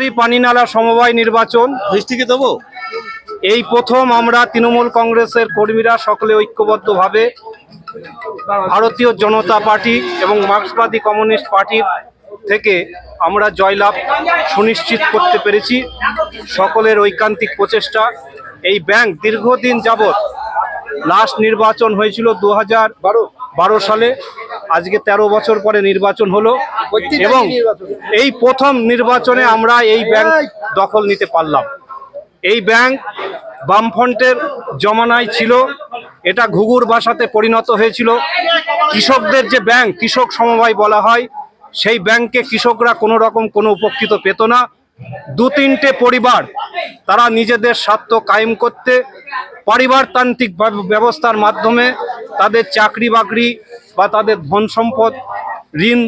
আশেউরি পানিনালা সমবায় নির্বাচন। মিষ্টিকে দেবো? এই প্রথম আমরা তৃণমূল কংগ্রেসের কর্মীরা সকলে ঐক্যবদ্ধভাবে ভারতীয় জনতা পার্টি এবং মার্ক্সবাদী কমিউনিস্ট পার্টির থেকে আমরা জয়লাভ সুনিশ্চিত করতে পেরেছি। সকলের ঐকান্তিক প্রচেষ্টা। এই ব্যাংক দীর্ঘদিন যাবৎ লাস্ট নির্বাচন হয়েছিল দু হাজার বারো সালে। আজকে ১৩ বছর পরে নির্বাচন হলো এবং এই প্রথম নির্বাচনে আমরা এই ব্যাংক দখল নিতে পারলাম। এই ব্যাংক বামফ্রন্টের জমানায় ছিল এটা ঘুঘুর বাসাতে পরিণত হয়েছিল। কৃষকদের যে ব্যাংক কৃষক সমবায় বলা হয় সেই ব্যাংকে কৃষকরা কোনো রকম কোনো উপকৃত পেত না। দু তিনটে পরিবার তারা নিজেদের স্বার্থ কায়েম করতে পরিবারতান্ত্রিক ব্যবস্থার মাধ্যমে তাদের চাকরি বাকরি বা তাদের ধন সম্পদ, ঋণ,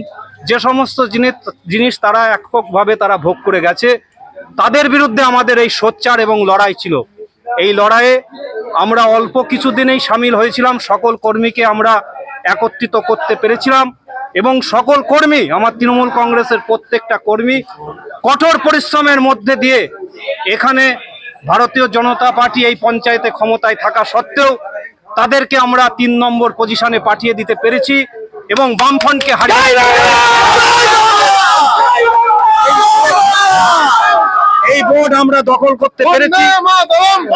যে সমস্ত জিনিস জিনিস তারা এককভাবে তারা ভোগ করে গেছে, তাদের বিরুদ্ধে আমাদের এই সোচ্চার এবং লড়াই ছিল। এই লড়াইয়ে আমরা অল্প কিছুদিনেই সামিল হয়েছিলাম, সকল কর্মীকে আমরা একত্রিত করতে পেরেছিলাম এবং সকল কর্মী, আমার তৃণমূল কংগ্রেসের প্রত্যেকটা কর্মী কঠোর পরিশ্রমের মধ্যে দিয়ে এখানে ভারতীয় জনতা পার্টি এই পঞ্চায়েতে ক্ষমতায় থাকা সত্ত্বেও তাদেরকে আমরা তিন নম্বর পজিশনে পাঠিয়ে দিতে পেরেছি এবং বামফ্রন্টকে হারিয়ে এই বোর্ড আমরা দখল করতে পেরেছি।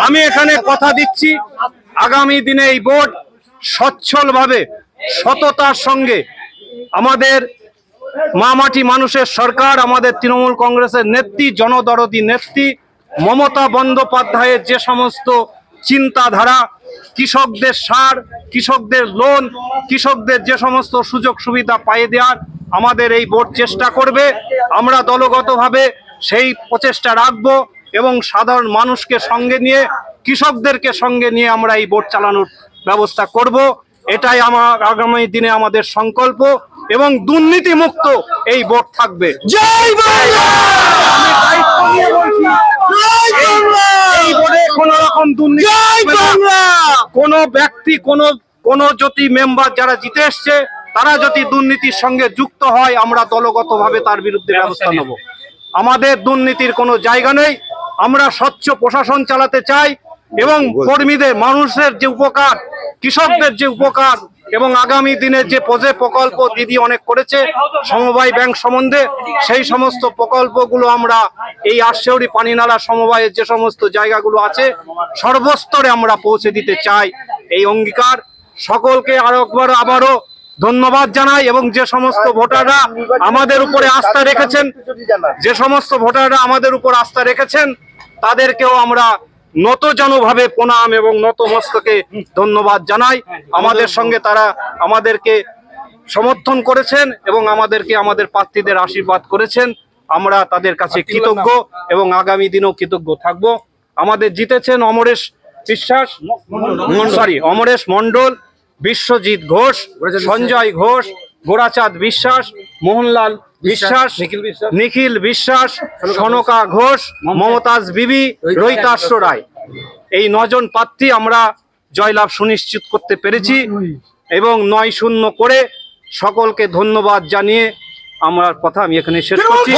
আমি এখানে কথা দিচ্ছি আগামী দিনে এই বোর্ড সচ্ছলভাবে সততার সঙ্গে আমাদের মামাটি মানুষের সরকার আমাদের তৃণমূল কংগ্রেসের নেত্রী জনদরদি নেত্রী মমতা বন্দ্যোপাধ্যায়ের যে সমস্ত চিন্তাধারা কৃষকদের সার কৃষকদের লোন কৃষকদের যে সমস্ত সুযোগ সুবিধা পাইয়ে দেওয়ার আমাদের এই বোর্ড চেষ্টা করবে। আমরা দলগতভাবে সেই প্রচেষ্টা রাখব এবং সাধারণ মানুষকে সঙ্গে নিয়ে কৃষকদেরকে সঙ্গে নিয়ে আমরা এই বোর্ড চালানোর ব্যবস্থা করব। এটাই আমার আগামী দিনে আমাদের সংকল্প এবং দুর্নীতি মুক্ত এই বোর্ড থাকবে। এই বোর্ডে কোনো রকম দুর্নীতি কোন ব্যক্তি কোন কোন যদি মেম্বার যারা জিতে এসছে তারা যদি দুর্নীতির সঙ্গে যুক্ত হয় আমরা দলগতভাবে তার বিরুদ্ধে ব্যবস্থা নেব। আমাদের দুর্নীতির কোনো জায়গা নেই। আমরা স্বচ্ছ প্রশাসন চালাতে চাই এবং কর্মীদের মানুষের যে উপকার কৃষকদের যে উপকার এবং আগামী দিনে যে প্রজে প্রকল্প দিদি অনেক করেছে, সমবায় ব্যাংক সম্বন্ধে, সেই সমস্ত প্রকল্পগুলো আমরা এই আশেউরি পানিনালা সমবায়ের যে সমস্ত জায়গাগুলো আছে, সর্বস্তরে আমরা পৌঁছে দিতে চাই এই অঙ্গীকার। সকলকে আরও একবার আবারও ধন্যবাদ জানাই এবং যে সমস্ত ভোটাররা আমাদের উপরে আস্থা রেখেছেন, যে সমস্ত ভোটাররা আমাদের উপর আস্থা রেখেছেন, তাদেরকেও আমরা নতজানুভাবে প্রণাম এবং নতমস্তকে ধন্যবাদ জানাই। আমাদের সঙ্গে তারা আমাদেরকে সমর্থন করেছেন এবং আমাদেরকে আমাদের প্রার্থীদের আশীর্বাদ করেছেন। আমরা তাদের কাছে কৃতজ্ঞ এবং আগামী দিনেও কৃতজ্ঞ থাকব। আমাদের জিতেছেন অমরেশ বিশ্বাস সরি অমরেশ মণ্ডল বিশ্বজিৎ ঘোষ সঞ্জয় ঘোষ গোরাচাঁদ বিশ্বাস মোহনলাল বিশ্বাস নিখিল বিশ্বাস। সনকা ঘোষ মমতাজ বিবি রৈতাশ্র রায়। এই নজন প্রার্থী আমরা জয়লাভ সুনিশ্চিত করতে পেরেছি এবং নয় শূন্য করে সকলকে ধন্যবাদ জানিয়ে আমার কথা আমি এখানে শেষ করছি।